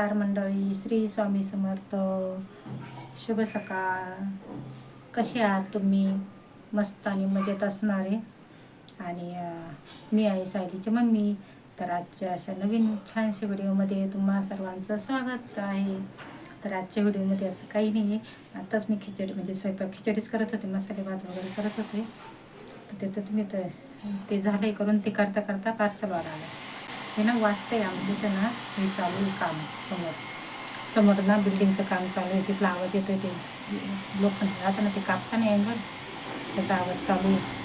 नमस्कार मंडळी श्री स्वामी समर्थ. शुभ सकाळ. कसे आहात तुम्ही? मस्त आणि मजेत असणारे. आणि मी आहे सायलीची मम्मी. तर आजच्या अशा नवीन छानशा व्हिडिओमध्ये तुम्हा सर्वांचं स्वागत आहे. तर आजच्या व्हिडिओमध्ये असं काही नाही आहे आत्ताच मी खिचडी म्हणजे स्वयंपाक खिचडीच करत होते. मसाले भात वगैरे करत होते. तर ते तर तुम्ही तर ते झाले करून ते करता करता पार्सल आला. हे ना वाचते आमच्या इथं ना हे चालू आहे काम समोर. समोर ना बिल्डिंगचं काम चालू आहे. तिथला आवाज येतोय ते लोक राहताना ते कापताना आहे अँगल त्याचा आवाज चालू आहे.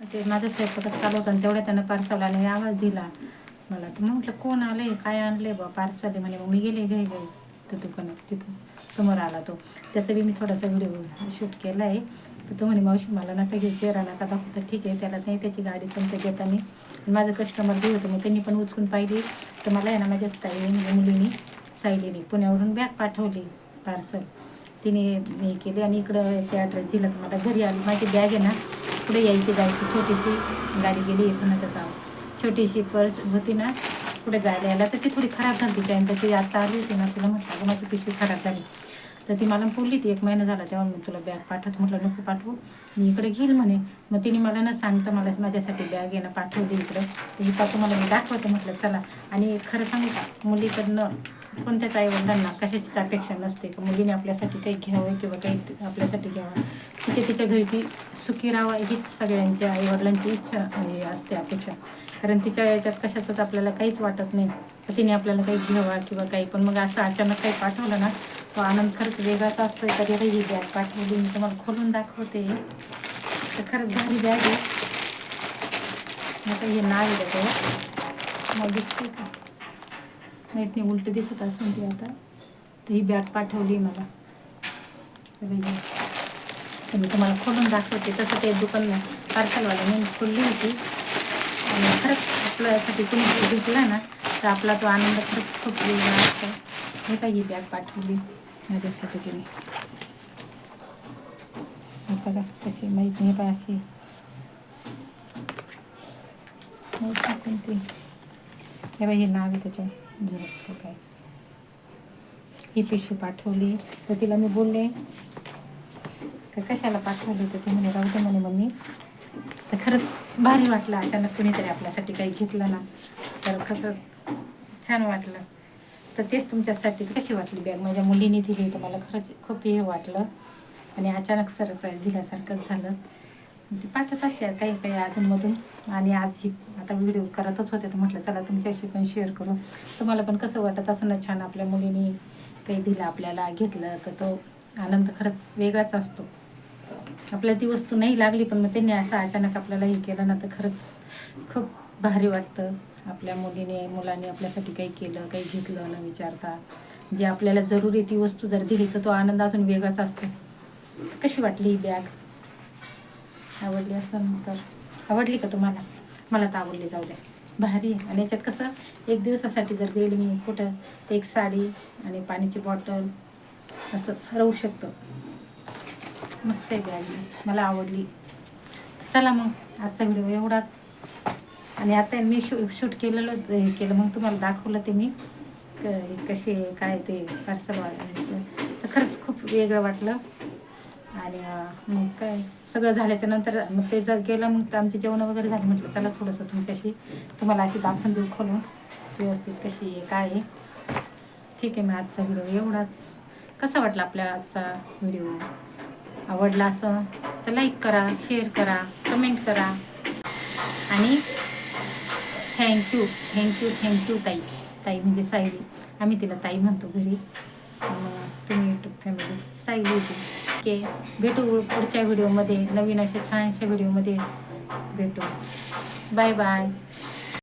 ते माझं स्वयंपाकात चालू होतं आणि तेवढ्या त्यानं पार्सल आले. आवाज दिला. मला तर म्हटलं कोण आलंय? काय आणलंय बा? पार्सल आहे. म्हणे मग मी गेले घाई घाई त्या दुकानात तिथून समोर आला तो. त्याचा बी मी थोडासा व्हिडिओ शूट केला आहे तर तो म्हणे मावशी मला नका घेऊ चेहरा नका दाखवता ठीक आहे त्याला नाही त्याची गाडी समजा घेता मी. माझं कस्टमर बी होतं मग त्यांनी पण उचकून पाहिली. तर मला आहे ना माझ्या ताईने मुलीने सायलीने पुण्यावरून बॅग पाठवली पार्सल तिने हे केले आणि इकडं याचे ॲड्रेस दिला तर मला घरी आली. माझी बॅग आहे ना पुढे यायची जायची छोटीशी. गाडी गेली इथून त्याचा छोटीशी पर्स होती ना पुढे जायला यायला तर ती थोडी खराब झाली तिच्या आणि त्याची आता आली होती ना तिला म्हटलं अगं माझी पिशवी खराब झाली. तर ती मला बोलली ती एक महिना झाला तेव्हा मी तुला बॅग पाठवत. म्हटलं नको पाठवू. मी इकडे घेईल म्हणे. मग तिने मला न सांगता मला माझ्यासाठी बॅग आहे ना पाठवली इकडं. तर ही पाठवू मला मी दाखवते. म्हटलं चला. आणि खरं सांगू का मुलीकडनं कोणत्याच आईवडिलांना कशाचीच अपेक्षा नसते का? मुलीने आपल्यासाठी काही घ्यावं किंवा काही आपल्यासाठी घ्यावं? तिच्या तिच्या घरी ती सुखी राहावं हीच सगळ्यांच्या आईवडिलांची इच्छा हे असते अपेक्षा. कारण तिच्या याच्यात कशाचंच आपल्याला काहीच वाटत नाही. तर तिने आपल्याला काही घ्यावा किंवा काही. पण मग असं अचानक काही पाठवलं ना तो आनंद खरंच वेगळाच असतो कधी ही बॅग पाठवली मी तुम्हाला खोलून दाखवते. तर खरंच भारी बॅग आहे. आता हे नाव आहे त्याच्यावर मग दिसते का? माहीत नाही उलट दिसत असेल ती आता तर ही बॅग पाठवली मला. तर मी तुम्हाला खोलून दाखवते. तसं ते दुकान पार्सलवाल्याने खोलली होती. आणि खरंच आपल्यासाठी कुणी काही ना तर आपला तो आनंद खरंच खूप वेगळा असतो. हे काही ही बॅग पाठवली माझ्यासाठी तिने. बघा कशी माहीत नाही बा अशी. कोणती? हे बाई हे नाव आहे त्याच्यावर. झुरपचं काय ही पिशवी पाठवली. तर तिला मी बोलले का कशाला पाठवली तर ती म्हणे राहू दे म्हणे मम्मी. तर खरंच भारी वाटलं. अचानक कुणीतरी आपल्यासाठी काही घेतलं ना. तर खरंच छान वाटलं. तर तेच तुमच्यासाठी कशी वाटली बॅग? माझ्या मुलीने दिली तर मला खरंच खूप हे वाटलं. आणि अचानक सरप्राईज दिल्यासारखंच झालं. ती पाठवत असते काही काही अधूनमधून. आणि आज ही आता व्हिडिओ करतच होते तर म्हटलं चला तुमच्याशी पण शेअर करू. तुम्हाला पण कसं वाटत असं ना छान आपल्या मुलीने काही दिलं आपल्याला घेतलं तर तो आनंद खरंच वेगळाच असतो. आपल्याला ती वस्तू नाही लागली पण मग त्यांनी असं अचानक आपल्याला हे केलं ना तर खरंच खूप भारी वाटतं. आपल्या मुलीने मुलाने आपल्यासाठी काही केलं काही घेतलं न विचारता. जे आपल्याला जरुरी ती वस्तू जर दिली तर तो आनंद अजून वेगळाच असतो. कशी वाटली ही बॅग आवडली असं तर. आवडली का तुम्हाला? मला तर आवडली जाऊ द्या. भारी आणि याच्यात कसं एक दिवसासाठी जर गेली मी कुठं तर एक साडी आणि पाण्याची बॉटल असं राहू शकतं. मस्त आहे बॅग मला आवडली. चला मग आजचा व्हिडिओ एवढाच. आणि आता मी शू शूट केलेलं हे केलं मग तुम्हाला दाखवलं ते मी. क कसे काय ते पार्सल तर खरंच खूप वेगळं वाटलं. आणि मग काय? सगळं झाल्याच्यानंतर मग ते जर गेलं मग तर आमचे जेवण वगैरे झाले. म्हटलं चला थोडंसं तुमच्याशी तुम्हाला अशी दाखवून देऊ खोलून. व्यवस्थित कशी आहे काय आहे. ठीक आहे मग आजचा व्हिडिओ एवढाच. कसा वाटला आपल्या आजचा व्हिडिओ? आवडला असं तर लाईक करा शेअर करा कमेंट करा. आणि थँक्यू थँक्यू थँक्यू ताई. ताई म्हणजे सायली. आम्ही तिला ताई म्हणतो घरी. तुम्ही यूट्यूब फॅमिली सायली होती. ओके भेटू पुढच्या व्हिडिओमध्ये नवीन अशा छानशा व्हिडिओमध्ये भेटू. Bye bye